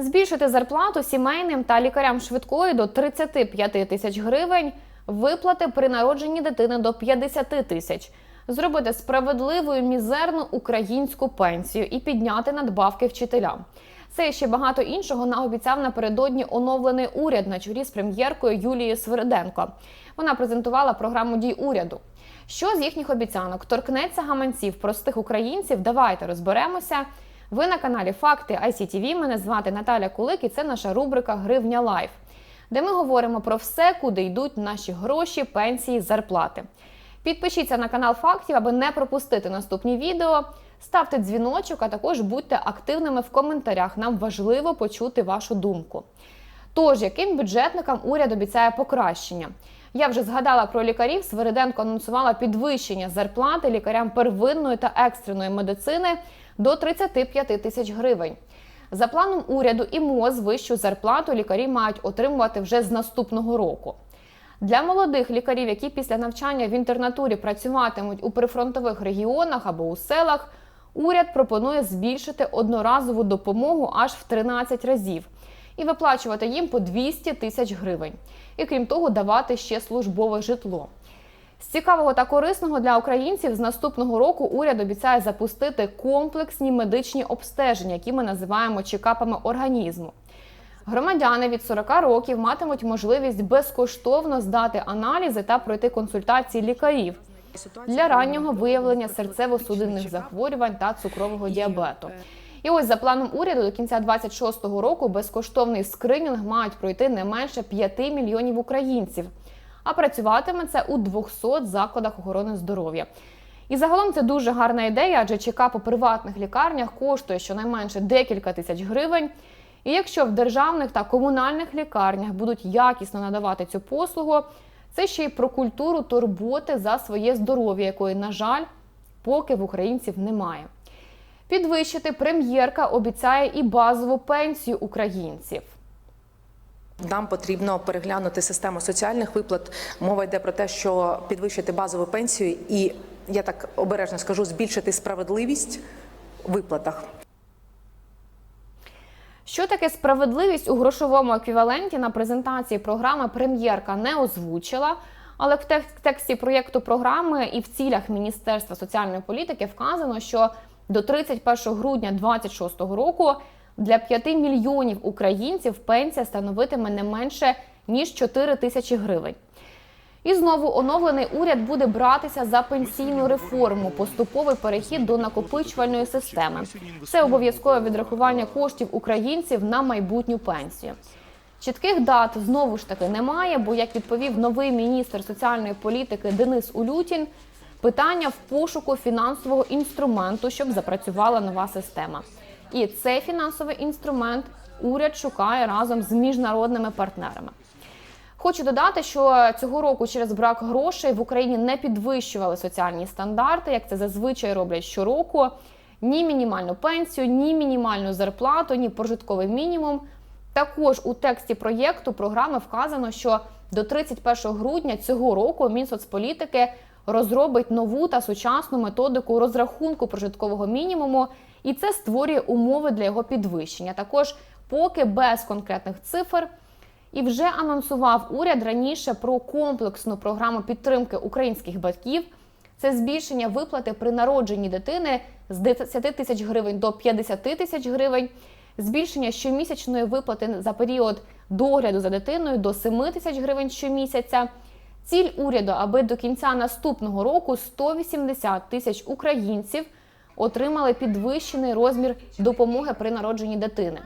Збільшити зарплату сімейним та лікарям швидкої до 35 тисяч гривень, виплати при народженні дитини до 50 тисяч, зробити справедливою мізерну українську пенсію і підняти надбавки вчителям. Це ще багато іншого наобіцяв напередодні оновлений уряд на чолі з прем'єркою Юлією Свириденко. Вона презентувала програму дій уряду. Що з їхніх обіцянок торкнеться гаманців простих українців? Давайте розберемося. Ви на каналі Факти ICTV. Мене звати Наталя Кулик і це наша рубрика Гривня Лайф, де ми говоримо про все, куди йдуть наші гроші, пенсії, зарплати. Підпишіться на канал Фактів, аби не пропустити наступні відео. Ставте дзвіночок, а також будьте активними в коментарях. Нам важливо почути вашу думку. Тож, яким бюджетникам уряд обіцяє покращення? Я вже згадала про лікарів. Свириденко анонсувала підвищення зарплати лікарям первинної та екстреної медицини до 35 тисяч гривень. За планом уряду і МОЗ вищу зарплату лікарі мають отримувати вже з наступного року. Для молодих лікарів, які після навчання в інтернатурі працюватимуть у прифронтових регіонах або у селах, уряд пропонує збільшити одноразову допомогу аж в 13 разів і виплачувати їм по 200 тисяч гривень. І крім того, давати ще службове житло. З цікавого та корисного для українців з наступного року уряд обіцяє запустити комплексні медичні обстеження, які ми називаємо чекапами організму. Громадяни від 40 років матимуть можливість безкоштовно здати аналізи та пройти консультації лікарів для раннього виявлення серцево-судинних захворювань та цукрового діабету. І ось за планом уряду до кінця 26-го року безкоштовний скринінг мають пройти не менше 5 мільйонів українців. А працюватиме це у 200 закладах охорони здоров'я. І загалом це дуже гарна ідея, адже чекап у приватних лікарнях коштує щонайменше декілька тисяч гривень. І якщо в державних та комунальних лікарнях будуть якісно надавати цю послугу, це ще й про культуру турботи за своє здоров'я, якої, на жаль, поки в українців немає. Підвищити прем'єрка обіцяє і базову пенсію українців. Нам потрібно переглянути систему соціальних виплат. Мова йде про те, що підвищити базову пенсію і я так обережно скажу, збільшити справедливість в виплатах. Що таке справедливість у грошовому еквіваленті на презентації програми прем'єрка не озвучила, але в тек- тексті проєкту програми і в цілях Міністерства соціальної політики вказано, що до 31 грудня 2026 року для 5 мільйонів українців пенсія становитиме не менше ніж 4 тисячі гривень. І знову оновлений уряд буде братися за пенсійну реформу, поступовий перехід до накопичувальної системи. Це обов'язкове відрахування коштів українців на майбутню пенсію. Чітких дат знову ж таки немає, бо як відповів новий міністр соціальної політики Денис Улютін, питання в пошуку фінансового інструменту, щоб запрацювала нова система. І цей фінансовий інструмент уряд шукає разом з міжнародними партнерами. Хочу додати, що цього року через брак грошей в Україні не підвищували соціальні стандарти, як це зазвичай роблять щороку. Ні мінімальну пенсію, ні мінімальну зарплату, ні прожитковий мінімум. Також у тексті проєкту програми вказано, що до 31 грудня цього року Мінсоцполітики розробить нову та сучасну методику розрахунку прожиткового мінімуму, і це створює умови для його підвищення. Також поки без конкретних цифр. І вже анонсував уряд раніше про комплексну програму підтримки українських батьків. Це збільшення виплати при народженні дитини з 10 тисяч гривень до 50 тисяч гривень, збільшення щомісячної виплати за період догляду за дитиною до 7 тисяч гривень щомісяця. Ціль уряду, аби до кінця наступного року 180 тисяч українців отримали підвищений розмір допомоги при народженні дитини.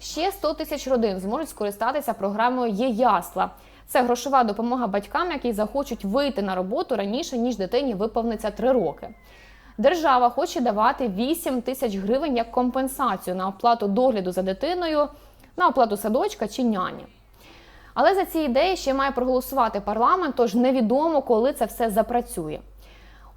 Ще 100 тисяч родин зможуть скористатися програмою «Є ясла». Це грошова допомога батькам, які захочуть вийти на роботу раніше, ніж дитині виповниться 3 роки. Держава хоче давати 8 тисяч гривень як компенсацію на оплату догляду за дитиною, на оплату садочка чи няні. Але за ці ідеї ще має проголосувати парламент, тож невідомо, коли це все запрацює.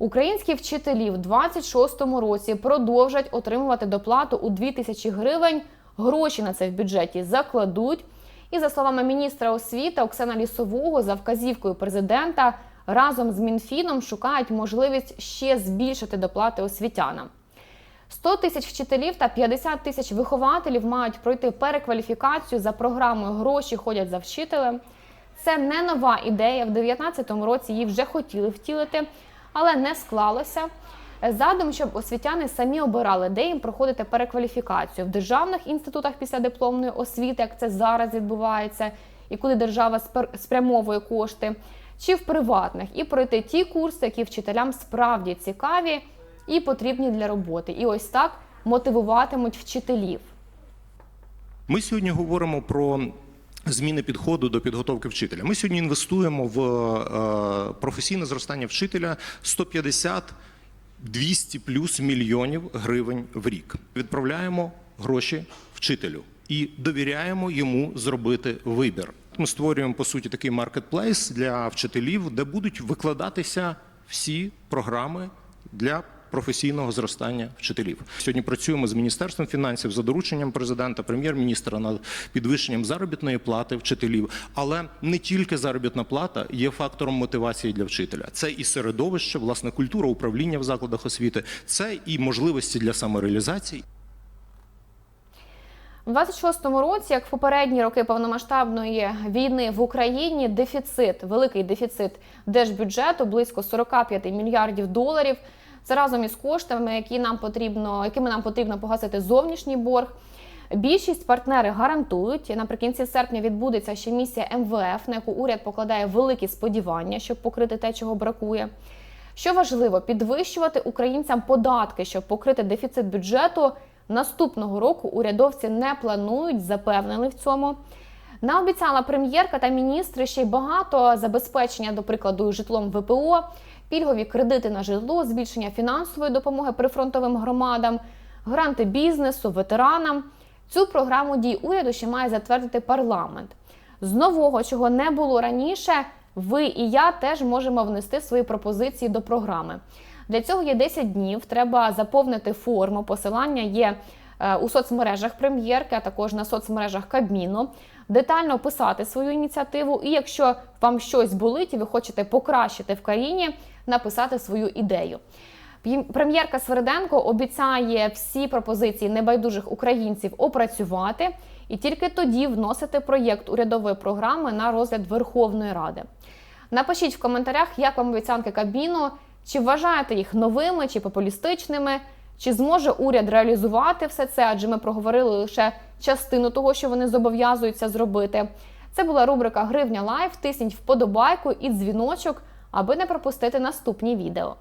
Українські вчителі в 26-му році продовжать отримувати доплату у 2 тисячі гривень. Гроші на це в бюджеті закладуть. І за словами міністра освіти Оксана Лісового, за вказівкою президента разом з Мінфіном шукають можливість ще збільшити доплати освітянам. 100 тисяч вчителів та 50 тисяч вихователів мають пройти перекваліфікацію за програмою Гроші ходять за вчителем. Це не нова ідея. В 2019 році її вже хотіли втілити, але не склалося. Задум, щоб освітяни самі обирали, де їм проходити перекваліфікацію в державних інститутах після дипломної освіти, як це зараз відбувається, і куди держава спрямовує кошти, чи в приватних, і пройти ті курси, які вчителям справді цікаві і потрібні для роботи. І ось так мотивуватимуть вчителів. Ми сьогодні говоримо про зміни підходу до підготовки вчителя. Ми сьогодні інвестуємо в е, професійне зростання вчителя 150 200 плюс мільйонів гривень в рік. Відправляємо гроші вчителю і довіряємо йому зробити вибір. Ми створюємо по суті такий маркетплейс для вчителів, де будуть викладатися всі програми для професійного зростання вчителів. Сьогодні працюємо з міністерством фінансів за дорученням президента, прем'єр-міністра над підвищенням заробітної плати вчителів. Але не тільки заробітна плата є фактором мотивації для вчителя. Це і середовище, власне, культура управління в закладах освіти, це і можливості для самореалізації. У 26-му році, як в попередні роки повномасштабної війни в Україні, дефіцит, великий дефіцит держбюджету близько 45 мільярдів доларів. Це разом із коштами, які нам потрібно, якими нам потрібно погасити зовнішній борг. Більшість партнери гарантують, наприкінці серпня відбудеться ще місія МВФ, на яку уряд покладає великі сподівання, щоб покрити те, чого бракує. Що важливо, підвищувати українцям податки, щоб покрити дефіцит бюджету. Наступного року урядовці не планують, запевнили в цьому. Наобіцяла прем'єрка та міністри ще й багато забезпечення, до прикладу, житлом ВПО, пільгові кредити на житло, збільшення фінансової допомоги прифронтовим громадам, гранти бізнесу, ветеранам. Цю програму дій уряду ще має затвердити парламент. З нового, чого не було раніше, ви і я теж можемо внести свої пропозиції до програми. Для цього є 10 днів. Треба заповнити форму. Посилання є е, у соцмережах прем'єрки, а також на соцмережах Кабміну. Детально описати свою ініціативу. І якщо вам щось болить і ви хочете покращити в країні, написати свою ідею. Прем'єрка Свериденко обіцяє всі пропозиції небайдужих українців опрацювати і тільки тоді вносити проєкт урядової програми на розгляд Верховної Ради. Напишіть в коментарях, як вам обіцянки Кабміну, чи вважаєте їх новими чи популістичними, чи зможе уряд реалізувати все це, адже ми проговорили лише частину того, що вони зобов'язуються зробити. Це була рубрика Гривня Лайф. Тисніть вподобайку і дзвіночок, аби не пропустити наступні відео.